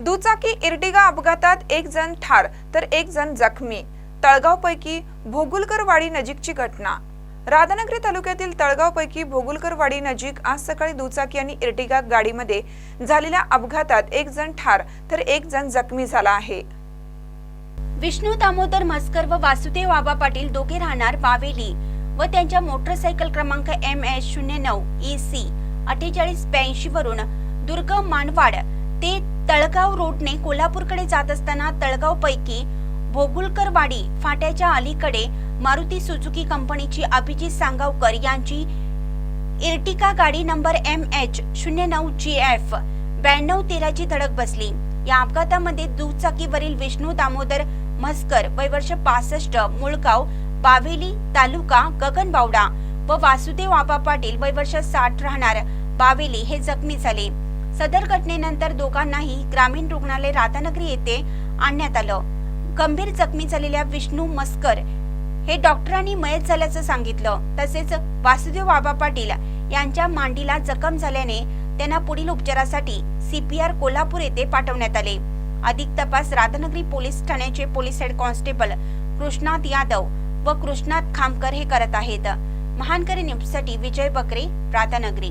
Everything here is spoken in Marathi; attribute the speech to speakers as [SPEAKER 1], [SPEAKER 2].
[SPEAKER 1] दुचाकी इर्टिगा अपघातात एक जण ठार तर एक जण जखमी. तळगावपैकी भोगुलकरवाडी नजीकची घटना. राधानगरी तालुक्यातील तळगावपैकी भोगुलकरवाडी नजीक आज सकाळी दुचाकी आणि इर्टिगा गाडीमध्ये झालेल्या अपघातात एक जण ठार तर एक जण जखमी झाला आहे.
[SPEAKER 2] विष्णू दामोदर मस्कर व वासुदेव आबा पाटील दोघे राहणार बावेली व त्यांच्या मोटरसायकल क्रमांक एम एस शून्य नऊ ई सी अठ्ठेचाळीस ब्याऐंशी वरून दुर्ग मानवाड ते तळगाव रोडने कोल्हापूरकडे जात असताना तळगाव पैकी भोगुलकरवाडी फाट्याच्या अलीकडे मारुती सुझुकी कंपनीची अभिजित सांगावकर यांची इर्टिका गाडी नंबर एम एच शून्य नऊ जी एफ ब्याण्णव तेराची धडक बसली. या अपघातामध्ये दुचाकीवरील विष्णू दामोदर म्हसकर वय वर्ष पासष्ट मुळगाव बावेली तालुका गगनबावडा व वासुदेव आबा पाटील वय वर्ष साठ राहणार. बावेली हे जखमी झाले. सदर घटनेनंतर दोघांनाही ग्रामीण रुग्णालय राधानगरी येथे आणण्यात आलं. गंभीर जखमी झालेल्या विष्णू मस्कर हे डॉक्टरांनी मयत झाल्याचं सांगितलं. तसेच वासुदेव बाबा पाटील यांच्या मांडीला जखम झाल्याने त्यांना पुढील उपचारासाठी सीपीआर कोल्हापूर येथे पाठवण्यात आले. अधिक तपास राधानगरी पोलीस ठाण्याचे police head constable Krishnat Yadav व कृष्णात खामकर हे करत आहेत. महानकरी न्यूजसाठी विजय बकरे राधानगरी.